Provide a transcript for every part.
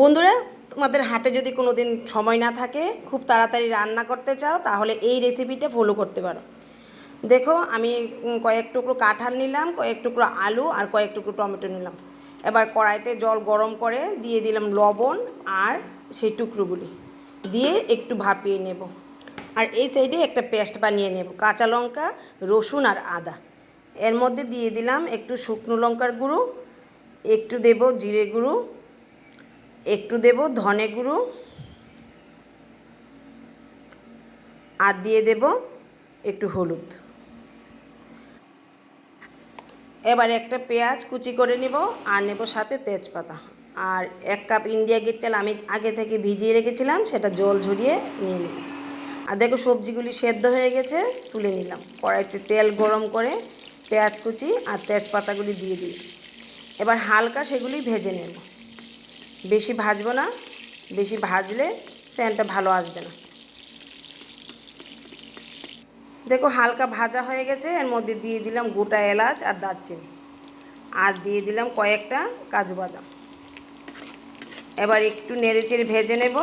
বন্ধুরা, তোমাদের হাতে যদি কোনো দিন সময় না থাকে, খুব তাড়াতাড়ি রান্না করতে চাও, তাহলে এই রেসিপিটা ফলো করতে পারো। দেখো, আমি কয়েক টুকরো কাঁঠাল নিলাম, কয়েক টুকরো আলু আর কয়েক টুকরো টমেটো নিলাম। এবার কড়াইতে জল গরম করে দিয়ে দিলাম লবণ আর সেই টুকরোগুলি। দিয়ে একটু ভাপিয়ে নেব। আর এই সাইডে একটা পেস্ট বানিয়ে নেব, কাঁচা লঙ্কা, রসুন আর আদা। এর মধ্যে দিয়ে দিলাম একটু শুকনো লঙ্কার গুঁড়ো, একটু দেব জিরে গুঁড়ো একটু দেব, ধনে গুঁড়ো। আর দিয়ে দেব একটু হলুদ। এবার একটা পেঁয়াজ কুচি করে নিব আর নেব সাথে তেজপাতা। আর এক কাপ ইন্ডিয়া গেট চাল আমি আগে থেকে ভিজিয়ে রেখেছিলাম, সেটা জল ঝরিয়ে নিয়ে নিই আর দেখো সবজিগুলি সেদ্ধ হয়ে গেছে, তুলে নিলাম। কড়াইতে তেল গরম করে পেঁয়াজ কুচি আর তেজপাতাগুলি দিয়ে দিই এবার হালকা সেগুলি ভেজে নেব। বেশি ভাজবো না, বেশি ভাজলে স্যানটা ভালো আসবে না। দেখো হালকা ভাজা হয়ে গেছে, এর মধ্যে দিয়ে দিলাম গোটা এলাচ আর দারচিনি। আর দিয়ে দিলাম কয়েকটা কাজু বাদাম। এবার একটু নেড়ে চেড়ে ভেজে নেব।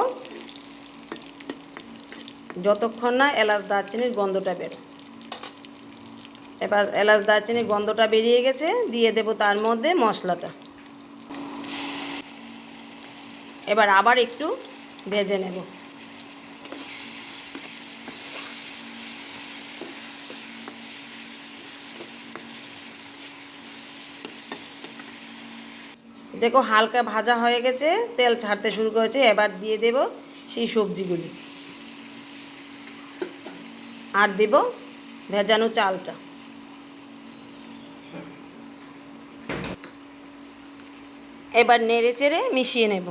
যতক্ষণ না এলাচ দারচিনির গন্ধটা বের এবার এলাচ দারচিনির গন্ধটা বেরিয়ে গেছে, দিয়ে দেব তার মধ্যে মশলাটা। এবার আবার একটু ভেজে নেব। দেখো হালকা ভাজা হয়ে গেছে, তেল ছাড়তে শুরু করেছে, এবার দিয়ে দেব সেই সবজিগুলি। আর দেব ভেজানো চালটা। এবার নেড়ে চেড়ে মিশিয়ে নেব।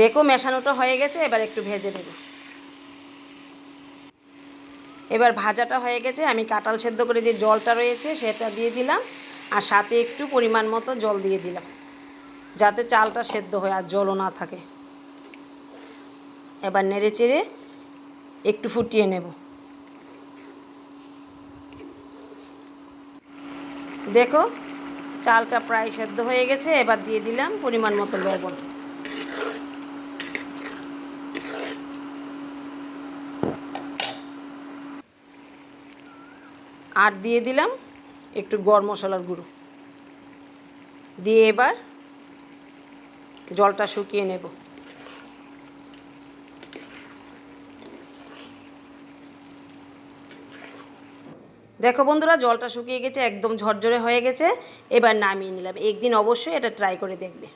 দেখো, মেশানোটা হয়ে গেছে, এবার একটু ভেজে নেব। এবার ভাজাটা হয়ে গেছে, আমি কাঁঠাল সেদ্ধ করে যে জলটা রয়েছে সেটা দিয়ে দিলাম, আর সাথে একটু পরিমাণ মতো জল দিয়ে দিলাম, যাতে চালটা সেদ্ধ হয় আর জলও না থাকে। এবার নেড়ে চেড়ে একটু ফুটিয়ে নেব। দেখো, চালটা প্রায় সেদ্ধ হয়ে গেছে, এবার দিয়ে দিলাম পরিমাণ মতো লবণ। আর দিয়ে দিলাম একটু গরম মশলার গুঁড়ো। দিয়ে এবার জলটা শুকিয়ে নেব। দেখো বন্ধুরা, জলটা শুকিয়ে গেছে, একদম ঝরঝরে হয়ে গেছে। এবার নামিয়ে নিলাম। একদিন অবশ্যই এটা ট্রাই করে দেখবে।